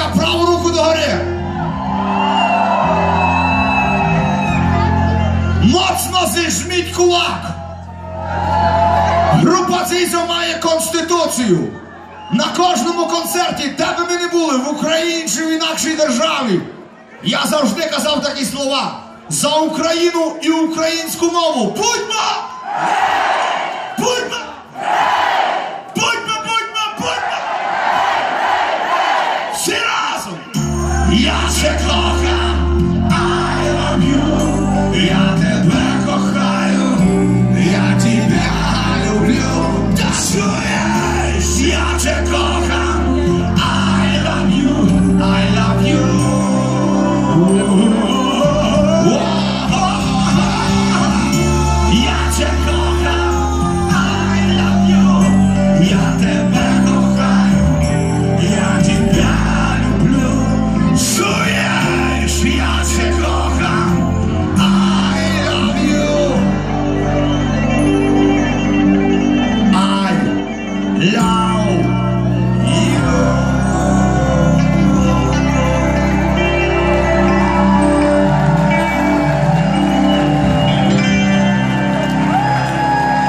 ласка, праву руку догори. Моцно зижміть кулак. Група Зізо має конституцію. На кожному концерті, де би ми не були, в Україні чи в інакшій державі. Я завжди казав такі слова за Україну і українську мову. Будьмо! 前途浩 Love.